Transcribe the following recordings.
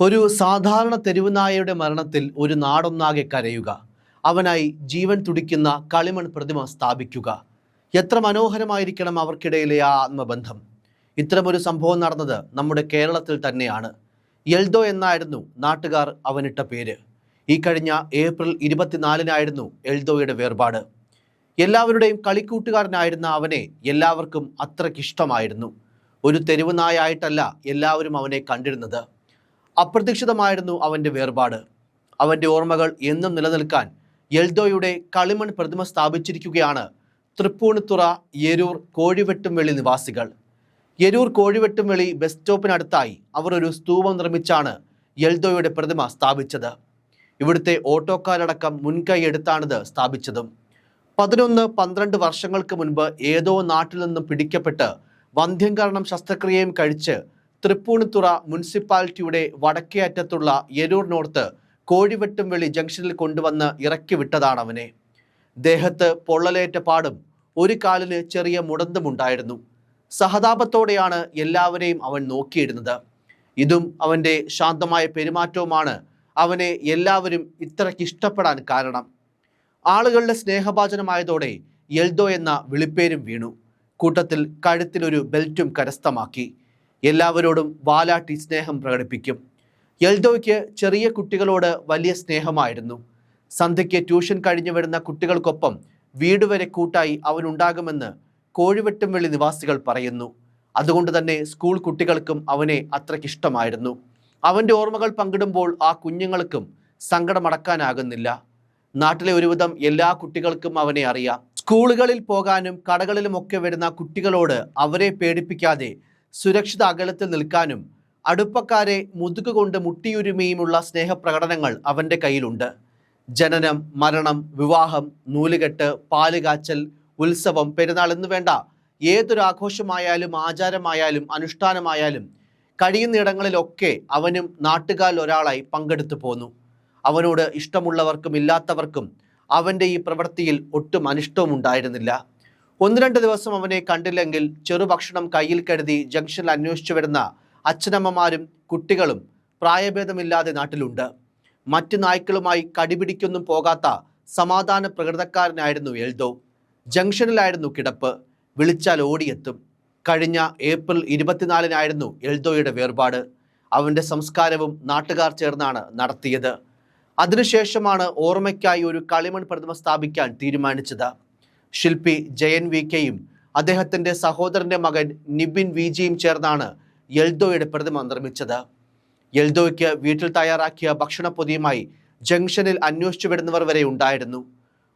ഒരു സാധാരണ തെരുവുനായയുടെ മരണത്തിൽ ഒരു നാടൊന്നാകെ കരയുക. അവനായി ജീവൻ തുടിക്കുന്ന കളിമൺ പ്രതിമ സ്ഥാപിക്കുക. എത്ര മനോഹരമായിരിക്കണം അവർക്കിടയിലെ ആ ആത്മബന്ധം. ഇത്തരമൊരു സംഭവം നടന്നത് നമ്മുടെ കേരളത്തിൽ തന്നെയാണ്. എൽദോ എന്നായിരുന്നു നാട്ടുകാർ അവനിട്ട പേര്. ഈ കഴിഞ്ഞ ഏപ്രിൽ ഇരുപത്തിനാലിനായിരുന്നു എൽദോയുടെ വേർപാട്. എല്ലാവരുടെയും കളിക്കൂട്ടുകാരനായിരുന്ന അവനെ എല്ലാവർക്കും അത്രയ്ക്കിഷ്ടമായിരുന്നു ഒരു തെരുവുനായായിട്ടല്ല എല്ലാവരും അവനെ കണ്ടിരുന്നത്. അപ്രതീക്ഷിതമായിരുന്നു അവന്റെ വേർപാട്. അവന്റെ ഓർമ്മകൾ എന്നും നിലനിൽക്കാൻ എൽദോയുടെ കളിമൺ പ്രതിമ സ്ഥാപിച്ചിരിക്കുകയാണ് തൃപ്പൂണിത്തുറ യെരൂർ കോഴിവെട്ടുംവെളി നിവാസികൾ. യെരൂർ കോഴിവെട്ടുംവെളി ബസ് സ്റ്റോപ്പിനടുത്തായി അവർ ഒരു സ്തൂപം നിർമ്മിച്ചാണ് എൽദോയുടെ പ്രതിമ സ്ഥാപിച്ചത്. ഇവിടുത്തെ ഓട്ടോക്കാരടക്കം മുൻകൈ എടുത്താണിത് സ്ഥാപിച്ചതും. പതിനൊന്ന് പന്ത്രണ്ട് വർഷങ്ങൾക്ക് മുൻപ് ഏതോ നാട്ടിൽ നിന്നും പിടിക്കപ്പെട്ട് വന്ധ്യംകരണം ശസ്ത്രക്രിയയും കഴിച്ച് തൃപ്പൂണിത്തുറ മുനിസിപ്പാലിറ്റിയുടെ വടക്കേ അറ്റത്തുള്ള യരൂർ നോർത്ത് കോഴിവെട്ടുംവെളി ജംഗ്ഷനിൽ കൊണ്ടുവന്ന് ഇറക്കി വിട്ടതാണ് അവനെ ദേഹത്ത് പൊള്ളലേറ്റ പാടും ഒരു കാലിന് ചെറിയ മുടന്തുമുണ്ടായിരുന്നു സഹതാപത്തോടെയാണ് എല്ലാവരെയും അവൻ നോക്കിയിരുന്നത്. ഇതും അവന്റെ ശാന്തമായ പെരുമാറ്റവുമാണ് അവനെ എല്ലാവരും ഇത്രയ്ക്ക് ഇഷ്ടപ്പെടാൻ കാരണം. ആളുകളുടെ സ്നേഹഭാചനമായതോടെ എൽദോ എന്ന വിളിപ്പേരും വീണു. കൂട്ടത്തിൽ കഴുത്തിലൊരു ബെൽറ്റും കരസ്ഥമാക്കി. എല്ലാവരോടും വാലാട്ടി സ്നേഹം പ്രകടിപ്പിക്കും. എൽദോയ്ക്ക് ചെറിയ കുട്ടികളോട് വലിയ സ്നേഹമായിരുന്നു. സന്ധ്യയ്ക്ക് ട്യൂഷൻ കഴിഞ്ഞു വരുന്ന കുട്ടികൾക്കൊപ്പം വീട് വരെ കൂട്ടായി അവനുണ്ടാകുമെന്ന് കോഴിവെട്ടുംവെള്ളി നിവാസികൾ പറയുന്നു. അതുകൊണ്ട് തന്നെ സ്കൂൾ കുട്ടികൾക്കും അവനെ അത്രയ്ക്കിഷ്ടമായിരുന്നു അവന്റെ ഓർമ്മകൾ പങ്കിടുമ്പോൾ ആ കുഞ്ഞുങ്ങൾക്കും സങ്കടമടക്കാനാകുന്നില്ല. നാട്ടിലെ ഒരുവിധം എല്ലാ കുട്ടികൾക്കും അവനെ അറിയാം. സ്കൂളുകളിൽ പോകാനും കടകളിലുമൊക്കെ വരുന്ന കുട്ടികളോട് അവരെ പേടിപ്പിക്കാതെ സുരക്ഷിത അകലത്തിൽ നിൽക്കാനും അടുപ്പക്കാരെ മുതുക കൊണ്ട് മുട്ടിയുരുമിയുമുള്ള സ്നേഹപ്രകടനങ്ങൾ അവന്റെ കയ്യിലുണ്ട്. ജനനം മരണം വിവാഹം നൂലുകെട്ട് പാലുകാച്ചൽ ഉത്സവം പെരുന്നാൾ എന്ന് വേണ്ട ഏതൊരു ആഘോഷമായാലും ആചാരമായാലും അനുഷ്ഠാനമായാലും കഴിയുന്നിടങ്ങളിലൊക്കെ അവനും നാട്ടുകാൽ ഒരാളായി പങ്കെടുത്തു പോന്നു. അവനോട് ഇഷ്ടമുള്ളവർക്കും ഇല്ലാത്തവർക്കും അവന്റെ ഈ പ്രവൃത്തിയിൽ ഒട്ടും അനിഷ്ടവും ഉണ്ടായിരുന്നില്ല ഒന്ന് രണ്ട് ദിവസം അവനെ കണ്ടില്ലെങ്കിൽ ചെറുഭക്ഷണം കയ്യിൽ കരുതി ജംഗ്ഷനിൽ അന്വേഷിച്ചു വരുന്ന അച്ഛനമ്മമാരും കുട്ടികളും പ്രായഭേദമില്ലാതെ നാട്ടിലുണ്ട്. മറ്റ് നായ്ക്കളുമായി കടിപിടിക്കൊന്നും പോകാത്ത സമാധാന പ്രകൃതക്കാരനായിരുന്നു എൽദോ. ജംഗ്ഷനിലായിരുന്നു കിടപ്പ്. വിളിച്ചാൽ ഓടിയെത്തും. കഴിഞ്ഞ ഏപ്രിൽ ഇരുപത്തിനാലിനായിരുന്നു എൽദോയുടെ വേർപാട്. അവന്റെ സംസ്കാരവും നാട്ടുകാർ ചേർന്നാണ് നടത്തിയത്. അതിനുശേഷമാണ് ഓർമ്മയ്ക്കായി ഒരു കളിമൺ പ്രതിമ സ്ഥാപിക്കാൻ തീരുമാനിച്ചത്. ശില്പി ജയൻ വി കെയും. അദ്ദേഹത്തിന്റെ സഹോദരന്റെ മകൻ നിബിൻ വി ജിയും ചേർന്നാണ് യൽദോയുടെ പ്രതിമ നിർമ്മിച്ചത്. യൽദോയ്ക്ക് വീട്ടിൽ തയ്യാറാക്കിയ ഭക്ഷണപ്പൊതിയുമായി ജംഗ്ഷനിൽ അന്വേഷിച്ചു വിടുന്നവർ വരെ ഉണ്ടായിരുന്നു.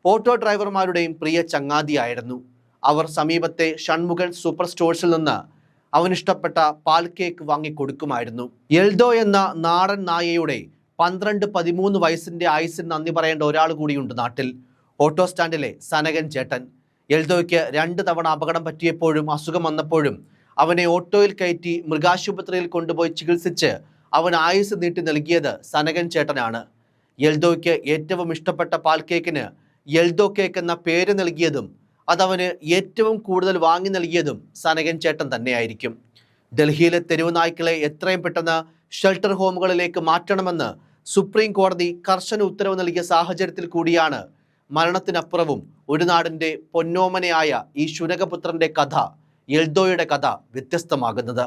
ഓട്ടോ ഡ്രൈവർമാരുടെയും പ്രിയ ചങ്ങാതിയായിരുന്നു. അവർ സമീപത്തെ ഷൺമുഖൻ സൂപ്പർ സ്റ്റോഴ്സിൽ നിന്ന് അവനിഷ്ടപ്പെട്ട പാൽ കേക്ക് വാങ്ങിക്കൊടുക്കുമായിരുന്നു. എൽദോ എന്ന നാടൻ നായയുടെ പന്ത്രണ്ട് പതിമൂന്ന് വയസ്സിന്റെ ആയുസിന് നന്ദി പറയേണ്ട ഒരാൾ കൂടിയുണ്ട് നാട്ടിൽ. ഓട്ടോ സ്റ്റാൻഡിലെ സനകൻ ചേട്ടൻ. എൽദോയ്ക്ക് രണ്ട് തവണ അപകടം പറ്റിയപ്പോഴും അസുഖം വന്നപ്പോഴും അവനെ ഓട്ടോയിൽ കയറ്റി മൃഗാശുപത്രിയിൽ കൊണ്ടുപോയി ചികിത്സിച്ച് അവൻ ആയുസ് നീട്ടി നൽകിയത് സനകൻ ചേട്ടനാണ്. എൽദോയ്ക്ക് ഏറ്റവും ഇഷ്ടപ്പെട്ട പാൽ കേക്കിന് എൽദോ കേക്ക് എന്ന പേര് നൽകിയതും അതവന് ഏറ്റവും കൂടുതൽ വാങ്ങി നൽകിയതും സനകൻ ചേട്ടൻ തന്നെയായിരിക്കും. ഡൽഹിയിലെ തെരുവ് നായ്ക്കളെ എത്രയും പെട്ടെന്ന് ഷെൽട്ടർ ഹോമുകളിലേക്ക് മാറ്റണമെന്ന് സുപ്രീം കോടതി കർശന ഉത്തരവ് നൽകിയ സാഹചര്യത്തിൽ കൂടിയാണ് മരണത്തിനപ്പുറവും ഒരു നാടിന്റെ പൊന്നോമനയായ ഈ ശുനകപുത്രന്റെ കഥ എൽദോയുടെ കഥ വ്യത്യസ്തമാകുന്നത്.